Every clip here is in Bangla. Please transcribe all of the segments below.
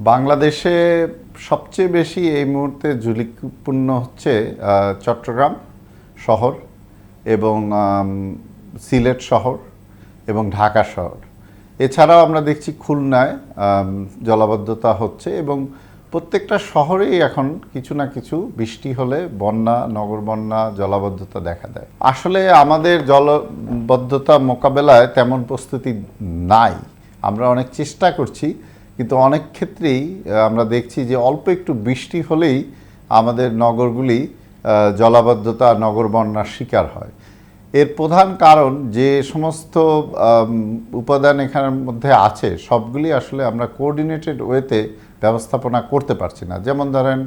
বাংলাদেশে সবচেয়ে বেশি এই মুহূর্তে ঝুঁকিপূর্ণ হচ্ছে চট্টগ্রাম শহর এবং সিলেট শহর এবং ঢাকা শহর। এছাড়াও আমরা দেখছি খুলনায় জলাবদ্ধতা হচ্ছে এবং প্রত্যেকটা শহরেই এখন কিছু না কিছু বৃষ্টি হলে বন্যা, নগর বন্যা, জলাবদ্ধতা দেখা দেয়। আসলে আমাদের জলবদ্ধতা মোকাবেলায় তেমন প্রস্তুতি নাই। আমরা অনেক চেষ্টা করছি কিন্তু অনেক ক্ষেত্রেই আমরা দেখছি যে অল্প একটু বৃষ্টি হলেই আমাদের নগরগুলি জলাবদ্ধতা নগর বন্যার শিকার হয়। এর প্রধান কারণ যে সমস্ত উপাদান এখানের মধ্যে আছে, সবগুলি আসলে আমরা কোঅর্ডিনেটেড ওয়েতে ব্যবস্থাপনা করতে পারছি না। যেমন ধরেন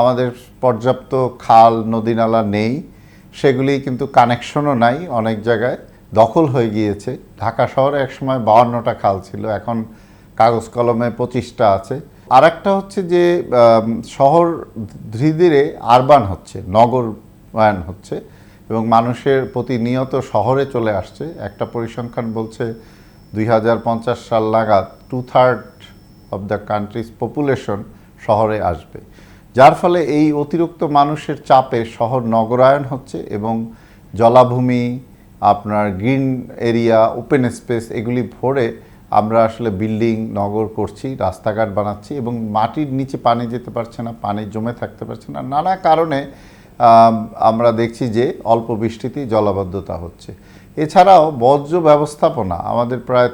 আমাদের পর্যাপ্ত খাল নদী নালা নেই, সেগুলি কিন্তু কানেকশনও নাই, অনেক জায়গায় দখল হয়ে গিয়েছে। ঢাকা শহরে একসময় বাউান্নটা খাল ছিল, এখন কাগজ কলমে পঁচিশটা আছে। আর একটা হচ্ছে যে শহর ধীরে ধীরে আরবান হচ্ছে নগরায়ন হচ্ছে এবং মানুষের প্রতিনিয়ত শহরে চলে আসছে। একটা পরিসংখ্যান বলছে, দুই হাজার পঞ্চাশ সাল নাগাদ two third of the country's population শহরে আসবে। যার ফলে এই অতিরিক্ত মানুষের চাপে শহর নগরায়ন হচ্ছে এবং জলাভূমি, আপনার গ্রিন এরিয়া, ওপেন স্পেস এগুলি ভরে আমরা আসলে বিল্ডিং, নগর করছি, রাস্তাঘাট বানাচ্ছি এবং মাটির নিচে পানি যেতে পারছে না, পানি জমে থাকতে পারছে না। নানা কারণে আমরা দেখছি যে অল্প বৃষ্টিতেই জলাবদ্ধতা হচ্ছে। এছাড়াও বজ্র ব্যবস্থাপনা, আমাদের প্রায়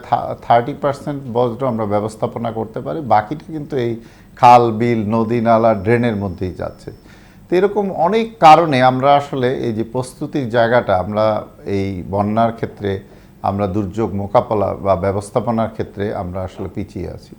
থার্টি পার্সেন্ট বজ্র আমরা ব্যবস্থাপনা করতে পারি, বাকিটা কিন্তু এই খাল, বিল, নদী, নালা, ড্রেনের মধ্যেই যাচ্ছে। তো এরকম অনেক কারণে আমরা আসলে এই যে প্রস্তুতির জায়গাটা, আমরা এই বন্যার ক্ষেত্রে আমরা দুর্যোগ মোকাবেলা বা ব্যবস্থাপনার ক্ষেত্রে আমরা আসলে পিছিয়ে আছি।